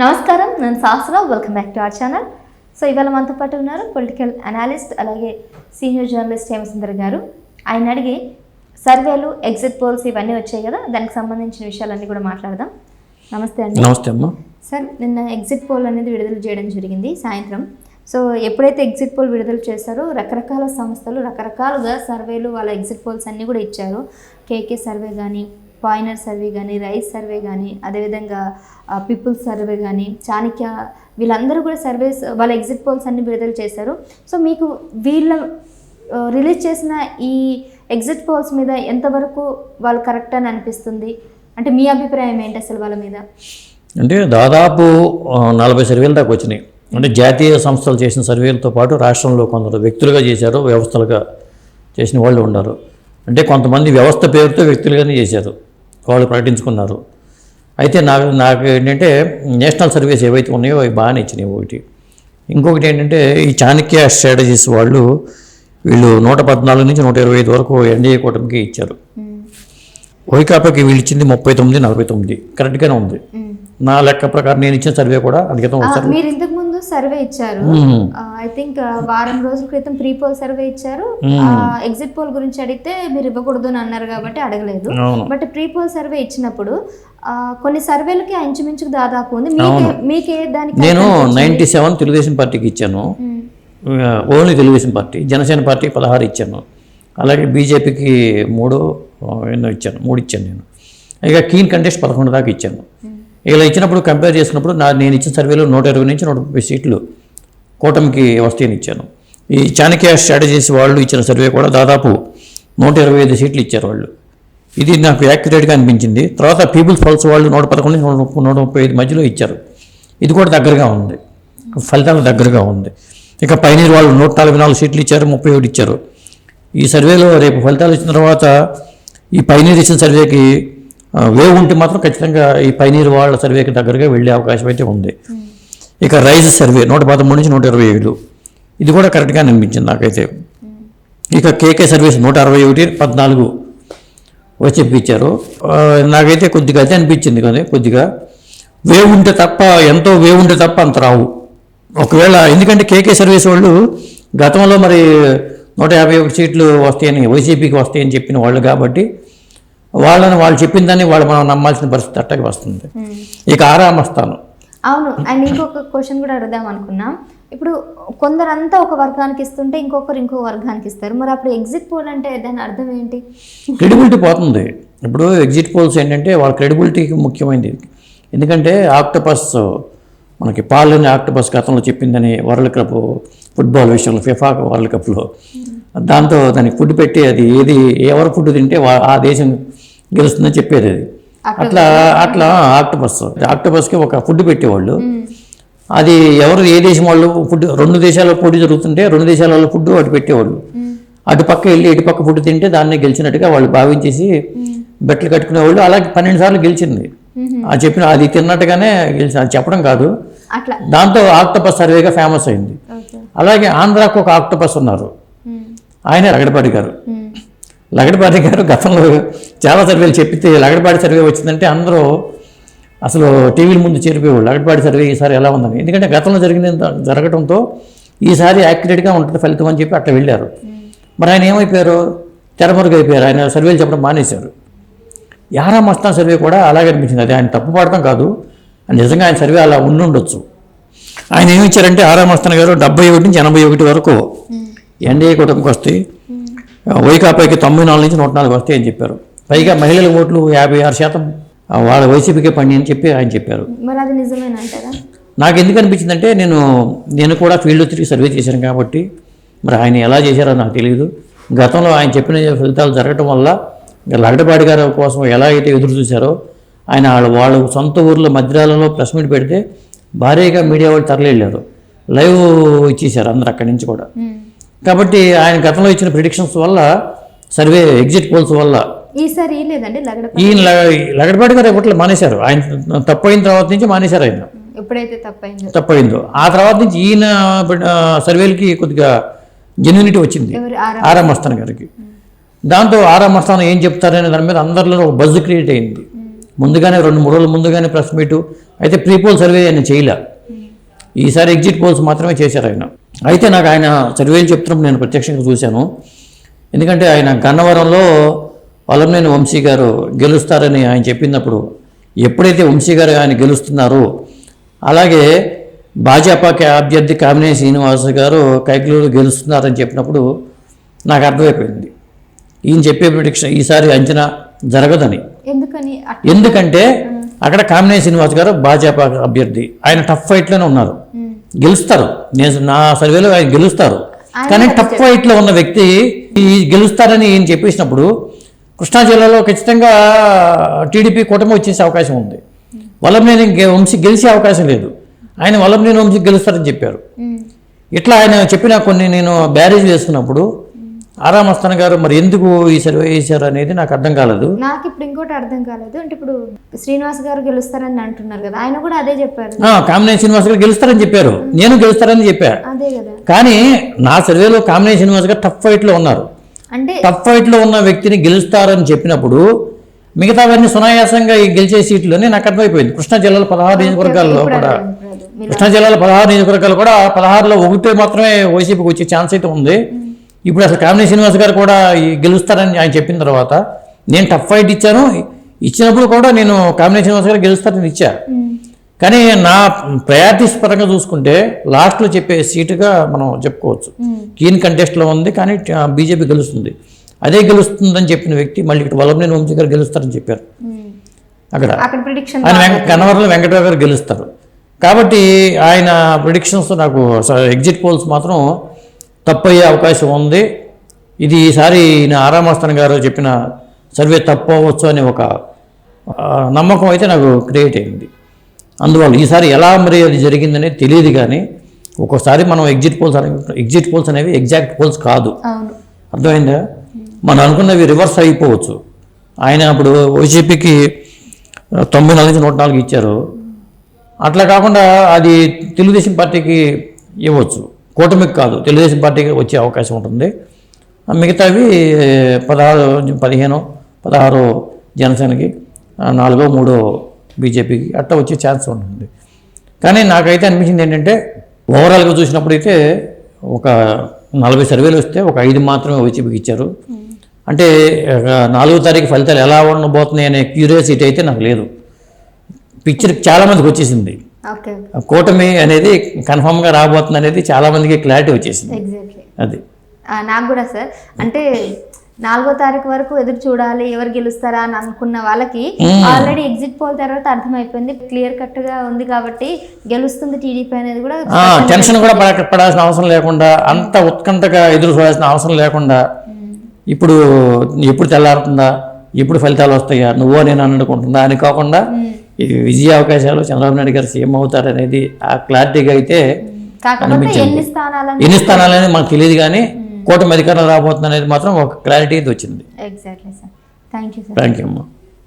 నమస్కారం నేను Shastra welcome back to our channel so ఇవాళ మనతో పాటు ఉన్నారు పొలిటికల్ అనాలిస్ట్ అలాగే సీనియర్ జర్నలిస్ట్ హేమసుందర్ గారు. ఆయన అడిగి సర్వేలు ఎగ్జిట్ పోల్స్ ఇవన్నీ వచ్చాయి కదా దానికి సంబంధించిన విషయాలన్నీ కూడా మాట్లాడదాం. నమస్తే అండి. నమస్తే అమ్మా. సార్ నిన్న ఎగ్జిట్ పోల్ అనేది విడుదల చేయడం జరిగింది సాయంత్రం. సో ఎప్పుడైతే ఎగ్జిట్ పోల్ విడుదల చేశారో రకరకాల సంస్థలు రకరకాలుగా సర్వేలు వాళ్ళ ఎగ్జిట్ పోల్స్ అన్నీ కూడా ఇచ్చారు. కేకే సర్వే కానీ పాయినర్ సర్వే కానీ రైస్ సర్వే కానీ అదేవిధంగా పీపుల్స్ సర్వే కానీ చాణక్య వీళ్ళందరూ కూడా సర్వేస్ వాళ్ళ ఎగ్జిట్ పోల్స్ అన్ని విడుదల చేశారు. సో మీకు వీళ్ళ రిలీజ్ చేసిన ఈ ఎగ్జిట్ పోల్స్ మీద ఎంతవరకు వాళ్ళు కరెక్ట్ అని అనిపిస్తుంది? అంటే మీ అభిప్రాయం ఏంటి అసలు వాళ్ళ మీద? అంటే దాదాపు నలభై సర్వేలు దాకా వచ్చినాయి. అంటే జాతీయ సంస్థలు చేసిన సర్వేలతో పాటు రాష్ట్రంలో కొందరు వ్యక్తులుగా చేశారు వ్యవస్థలుగా చేసిన వాళ్ళు ఉన్నారు. అంటే కొంతమంది వ్యవస్థ పేరుతో వ్యక్తులుగానే చేశారు. వాళ్ళు ప్రకటించుకున్నారు. అయితే నాకు నాకు ఏంటంటే నేషనల్ సర్వీస్ ఏవైతే ఉన్నాయో అవి బాగానే ఇచ్చినాయి ఒకటి. ఇంకొకటి ఏంటంటే ఈ చాణక్య స్ట్రాటజీస్ వాళ్ళు వీళ్ళు నూట పద్నాలుగు నుంచి నూట ఇరవై ఐదు వరకు ఎన్డీఏ కూటమికి ఇచ్చారు. వైకాపాకి వీళ్ళు ఇచ్చింది ముప్పై తొమ్మిది నలభై తొమ్మిది. కరెక్ట్గానే ఉంది. నా లెక్క ప్రకారం నేను ఇచ్చిన సర్వే కూడా అందుకే ఆ, మీరు ఇంతకు ముందు సర్వే ఇచ్చారు. ఐ థింక్ వారం రోజుల క్రితం ప్రీ పోల్ సర్వే ఇచ్చారు. ఎగ్జిట్ పోల్ గురించి అడిగితే మీరు ఇవ్వకూడదు అని అన్నారు కాబట్టి అడగలేదు. బట్ ప్రీ పోల్ సర్వే ఇచ్చినప్పుడు కొన్ని సర్వేలకి ఇంచుమించుకు దాదాపు ఉంది. మీకే మీకే దానికి నేను నైంటీ సెవెన్ తెలుగుదేశం పార్టీకి ఇచ్చాను. Only Telugu Desam party. Janasena party పదహారు ఇచ్చాను. అలాగే బీజేపీకి మూడు ఎన్నో ఇచ్చాను మూడు ఇచ్చాను నేను. ఇక కీన్ కంటెస్ట్ పదకొండు దాకా ఇచ్చాను. ఇలా ఇచ్చినప్పుడు కంపేర్ చేసినప్పుడు నా నేను ఇచ్చిన సర్వేలో నూట ఇరవై నుంచి నూట ముప్పై సీట్లు కూటమికి వస్తాయని ఇచ్చాను. ఈ చాణక్య స్ట్రాటజీస్ వాళ్ళు ఇచ్చిన సర్వే కూడా దాదాపు నూట ఇరవై ఐదు సీట్లు ఇచ్చారు వాళ్ళు. ఇది నాకు యాక్యురేట్గా అనిపించింది. తర్వాత పీపుల్స్ పల్స్ వాళ్ళు నూట పదకొండు నుంచి నూట ముప్పై నూట ముప్పై ఐదు మధ్యలో ఇచ్చారు. ఇది కూడా దగ్గరగా ఉంది. ఫలితాలు దగ్గరగా ఉంది. ఇక పైనీర్ వాళ్ళు నూట నలభై నాలుగు సీట్లు ఇచ్చారు ముప్పై ఒకటి ఇచ్చారు. ఈ సర్వేలో రేపు ఫలితాలు ఇచ్చిన తర్వాత ఈ పైనీర్ ఇచ్చిన సర్వేకి వేవ్ ఉంటే మాత్రం ఖచ్చితంగా ఈ పైనీర్ వాళ్ళ సర్వేకి దగ్గరగా వెళ్ళే అవకాశం అయితే ఉంది. ఇక రైజ్ సర్వే నూట పదమూడు నుంచి నూట ఇరవై ఏడు ఇది కూడా కరెక్ట్గా అనిపించింది నాకైతే. ఇక కేకే సర్వీస్ నూట అరవై ఒకటి పద్నాలుగు వచ్చి ఇప్పించారు. ఆ, నాకైతే కొద్దిగా అదే అనిపించింది కానీ కొద్దిగా వేవ్ ఉంటే తప్ప ఎంతో వేవ్ ఉంటే తప్ప అంత రావు. ఒకవేళ ఎందుకంటే కేకే సర్వీస్ వాళ్ళు గతంలో మరి నూట యాభై ఒకటి సీట్లు వస్తాయని వైసీపీకి వస్తాయని చెప్పిన వాళ్ళు కాబట్టి వాళ్ళని వాళ్ళు చెప్పిన దాన్ని వాళ్ళు మనం నమ్మాల్సిన పరిస్థితి అట్టకి వస్తుంది. ఇక ఆరామ స్థానం అవును అండ్ ఇంకొక క్వశ్చన్ కూడా అడుగుదాం అనుకున్నాం. ఇప్పుడు కొందరంతా ఒక వర్గానికి ఇస్తుంటే ఇంకొకరు ఇంకో వర్గానికి ఇస్తారు. మరి అప్పుడు ఎగ్జిట్ పోల్ అంటే దాని అర్థం ఏంటి? క్రెడిబిలిటీ పోతుంది. ఇప్పుడు ఎగ్జిట్ పోల్స్ ఏంటంటే వాళ్ళ క్రెడిబిలిటీకి ముఖ్యమైనది. ఎందుకంటే ఆక్టోపస్ మనకి పాలని ఆక్టోపస్ గతంలో చెప్పిందని వరల్డ్ కప్ ఫుట్బాల్ విషయంలో ఫిఫా వరల్డ్ కప్లో. దాంతో దానికి ఫుడ్ పెట్టి అది ఏది ఎవరు ఫుడ్ తింటే ఆ దేశం గెలుస్తుందని చెప్పేది అది. అట్లా అట్లా ఆక్టోపస్. ఆక్టోపస్కి ఒక ఫుడ్ పెట్టేవాళ్ళు. అది ఎవరు ఏ దేశం వాళ్ళు ఫుడ్ రెండు దేశాల్లో పోటీ జరుగుతుంటే రెండు దేశాల వాళ్ళు ఫుడ్ అటు పెట్టేవాళ్ళు. అటు పక్క వెళ్ళి ఇటు పక్క ఫుడ్ తింటే దాన్ని గెలిచినట్టుగా వాళ్ళు భావించేసి బెట్లు కట్టుకునేవాళ్ళు. అలాగే పన్నెండు సార్లు గెలిచింది. ఆ చెప్పిన అది తిన్నట్టుగానే గెలిచింది అది చెప్పడం కాదు. దాంతో ఆక్టోపస్ సర్వేగా ఫేమస్ అయింది. అలాగే ఆంధ్రాకు ఒక ఆక్టోపస్ ఉన్నారు. ఆయన లగడపాటి గారు. లగడపాటి గారు గతంలో చాలా సర్వేలు చెప్పితే లగడపాటి సర్వే వచ్చిందంటే అందరూ అసలు టీవీల ముందు చేరిపోయేవాళ్ళు. లగడపాటి సర్వే ఈసారి ఎలా ఉందని. ఎందుకంటే గతంలో జరిగింది జరగడంతో ఈసారి యాక్యురేట్గా ఉంటుంది ఫలితం అని చెప్పి అట్లా వెళ్ళారు. మరి ఆయన ఏమైపోయారు? తెరమరుగు అయిపోయారు. ఆయన సర్వేలు చెప్పడం మానేశారు. యారా మస్తాన్ సర్వే కూడా అలాగే అనిపించింది. అది ఆయన తప్పు పడటం కాదు. నిజంగా ఆయన సర్వే అలా ఉండుండొచ్చు. ఆయన ఏమి ఇచ్చారంటే ఆరా మస్తాన్ గారు డెబ్బై ఒకటి నుంచి ఎనభై ఒకటి వరకు ఎన్డీఏ కూటమికి వస్తాయి. వైకాపాకి తొంభై నాలుగు నుంచి నూట నాలుగు వస్తాయి అని చెప్పారు. పైగా మహిళల ఓట్లు యాభై ఆరు శాతం వాళ్ళ వైసీపీకే పండి అని చెప్పి ఆయన చెప్పారు. నాకు ఎందుకు అనిపించిందంటే నేను నేను కూడా ఫీల్డ్ తిరిగి సర్వే చేశాను కాబట్టి మరి ఆయన ఎలా చేశారో నాకు తెలియదు గతంలో ఆయన చెప్పిన ఫలితాలు జరగటం వల్ల లగడపాటి గారి కోసం ఎలా అయితే ఎదురు చూశారో ఆయన వాళ్ళ వాళ్ళ సొంత ఊర్లో మధ్యరాలలో ప్రెస్ మీట్ పెడితే భారీగా మీడియా వాళ్ళు తరలిళ్ళారు లైవ్ ఇచ్చేశారు అందరు అక్కడి నుంచి కూడా. కాబట్టి ఆయన గతంలో ఇచ్చిన ప్రిడిక్షన్స్ వల్ల సర్వే ఎగ్జిట్ పోల్స్ వల్ల ఈసారి ఈయన లగడపాటి గారు ఇప్పట్లో మానేశారు. ఆయన తప్పైన తర్వాత నుంచి మానేశారు ఆయన. ఎప్పుడైతే తప్పైందో. తప్పైందో. ఆ తర్వాత నుంచి ఈయన సర్వేలకి కొద్దిగా జెన్యునిటీ వచ్చింది. ఎవరు? ఆరా ఆరా మస్తాన్ గారికి. దాంతో ఆరా మస్తాన్ ఏం చెప్తారనే దాని మీద అందరిలో ఒక బజ్ క్రియేట్ అయింది. ముందుగానే రెండు మూడు రోజులు ముందుగానే ప్రెస్ మీటు. అయితే ప్రీ పోల్ సర్వే ఆయన చేయలే. ఈసారి ఎగ్జిట్ పోల్స్ మాత్రమే చేశారు ఆయన. అయితే నాకు ఆయన సర్వేలు చెప్తున్నప్పుడు నేను ప్రత్యక్షంగా చూశాను. ఎందుకంటే ఆయన గన్నవరంలో వలంనేని వంశీ గారు గెలుస్తారని ఆయన చెప్పినప్పుడు ఎప్పుడైతే వంశీ గారు ఆయన గెలుస్తున్నారో అలాగే భాజపా అభ్యర్థి కామినేని శ్రీనివాస్ గారు కైకులూరు గెలుస్తున్నారని చెప్పినప్పుడు నాకు అర్థమైపోయింది. ఈయన చెప్పే ప్రిడిక్షన్ ఈసారి అంచనా జరగదని. ఎందుకని ఎందుకంటే అక్కడ కామినేని శ్రీనివాస్ గారు భాజపా అభ్యర్థి. ఆయన టఫ్ ఫైట్లోనే ఉన్నారు. గెలుస్తారు. నేను నా సర్వేలో ఆయన గెలుస్తారు. కానీ టఫ్ ఫైట్లో ఉన్న వ్యక్తి ఈ గెలుస్తారని ఈయన చెప్పేసినప్పుడు కృష్ణా జిల్లాలో ఖచ్చితంగా టీడీపీ కూటమి వచ్చేసే అవకాశం ఉంది. వల్లంనేని గె- వంశీ గెలిచే అవకాశం లేదు. ఆయన వల్లంనేని వంశీ గెలుస్తారని చెప్పారు. ఇట్లా ఆయన చెప్పిన కొన్ని నేను బ్యారేజ్ వేసుకున్నప్పుడు ఆరామ్ అస్తాన్ గారు మరి ఎందుకు ఈ సర్వే చేశారు అనేది నాకు అర్థం కాలేదు. నాకు ఇప్పుడు ఇంకోటి అర్థం కాలేదు. అంటే ఇప్పుడు శ్రీనివాస్ గారు గెలుస్తారని అంటున్నారు కదా ఆయన కూడా అదే చెప్పారు. కామినేని శ్రీనివాస్ గారు గెలుస్తారని చెప్పారు. నేను గెలుస్తారని చెప్పా. అదే కదా. కానీ నా సర్వేలో కామినేని శ్రీనివాస్ గారు టఫ్ ఫైట్లో ఉన్నారు. అంటే టఫ్ ఫైట్లో ఉన్న వ్యక్తిని గెలుస్తారని చెప్పినప్పుడు మిగతావన్నీ సునాయాసంగా ఈ గెలిచే సీట్లోనే నాకు అర్థమైపోయింది. కృష్ణా జిల్లాలో పదహారు నియోజకవర్గాల్లో కూడా. కృష్ణా జిల్లాలో పదహారు నియోజకవర్గాలు కూడా పదహారులో ఒకటే మాత్రమే వైసీపీకి వచ్చే ఛాన్స్ అయితే ఉంది. ఇప్పుడు అసలు కామినేని శ్రీనివాస్ గారు కూడా గెలుస్తారని ఆయన చెప్పిన తర్వాత నేను టఫ్ ఫైట్ ఇచ్చాను. ఇచ్చినప్పుడు కూడా నేను కామినేని శ్రీనివాస్ గారు గెలుస్తారని ఇచ్చా. కానీ నా ప్రయారిటీస్ పరంగా చూసుకుంటే లాస్ట్లో చెప్పే సీటుగా మనం చెప్పుకోవచ్చు. కీన్ కంటెస్ట్లో ఉంది కానీ బీజేపీ గెలుస్తుంది. అదే గెలుస్తుందని చెప్పిన వ్యక్తి మళ్ళీ ఇక్కడ వల్లభనేని వంశీ గారు గెలుస్తారని చెప్పారు. అక్కడ ఆయన వెంక గన్నవరంలో వెంకటరావు గారు గెలుస్తారు. కాబట్టి ఆయన ప్రిడిక్షన్స్ నాకు ఎగ్జిట్ పోల్స్ మాత్రం తప్పయ్యే అవకాశం ఉంది. ఇది ఈసారి ఈయన ఆరామస్థాన్ గారు చెప్పిన సర్వే తప్పవచ్చు అనే ఒక నమ్మకం అయితే నాకు క్రియేట్ అయింది. అందువల్ల ఈసారి ఎలా మరి అది జరిగిందనేది తెలియదు కానీ ఒక్కోసారి మనం ఎగ్జిట్ పోల్స్ అనే ఎగ్జిట్ పోల్స్ అనేవి ఎగ్జాక్ట్ పోల్స్ కాదు. అర్థమైందా? మనం అనుకున్నవి రివర్స్ అయిపోవచ్చు. ఆయన అప్పుడు వైసీపీకి తొంభై నాలుగు నూట నాలుగు ఇచ్చారు. అట్లా కాకుండా అది తెలుగుదేశం పార్టీకి ఇవ్వచ్చు. కూటమికి కాదు తెలుగుదేశం పార్టీకి వచ్చే అవకాశం ఉంటుంది. మిగతావి పదహారు పదిహేను పదహారు జనసేనకి నాలుగో మూడో బీజేపీకి అట్లా వచ్చే ఛాన్స్ ఉంటుంది. కానీ నాకైతే అనిపించింది ఏంటంటే ఓవరాల్గా చూసినప్పుడు అయితే ఒక నలభై సర్వేలు వస్తే ఒక ఐదు మాత్రమే వైసీపీకి ఇచ్చారు. అంటే ఒక నాలుగో తారీఖు ఫలితాలు ఎలా ఉండబోతున్నాయి అనే క్యూరియాసిటీ అయితే నాకు లేదు. పిక్చర్ చాలామందికి వచ్చేసింది. కూటమి అనేది కన్ఫామ్గా రాబోతుంది అనేది చాలామందికి క్లారిటీ వచ్చేసింది. అది. నాకు కూడా సార్ అంటే నాలుగో తారీఖు వరకు ఎదురు చూడాలి ఎవరు గెలుస్తారా అని అనుకున్న వాళ్ళకి ఆల్రెడీ ఎగ్జిట్ పోల్ తర్వాత అర్థమైపోయింది క్లియర్ కట్గా ఉంది కాబట్టి గెలుస్తుంది టీడీపీ అనేది కూడా టెన్షన్ కూడా పడ పడాల్సిన అవసరం లేకుండా అంత ఉత్కంఠగా ఎదురు చూడాల్సిన అవసరం లేకుండా ఇప్పుడు ఎప్పుడు తెల్లారుతుందా? ఎప్పుడు ఫలితాలు వస్తాయా? నువ్వో నేను అనుకుంటుందా? అని కాకుండా ఈ విజయ అవకాశాలు చంద్రబాబు నాయుడు గారు సీఎం అవుతారనేది ఆ క్లారిటీగా అయితే ఎన్ని స్థానాలని ఎన్ని స్థానాలు అనేది మనకు తెలియదు కానీ కూటమి అధికారం రాబోతుంది అనేది మాత్రం ఒక క్లారిటీ అయితే వచ్చింది. Exactly sir thank you sir thank you అమ్మా.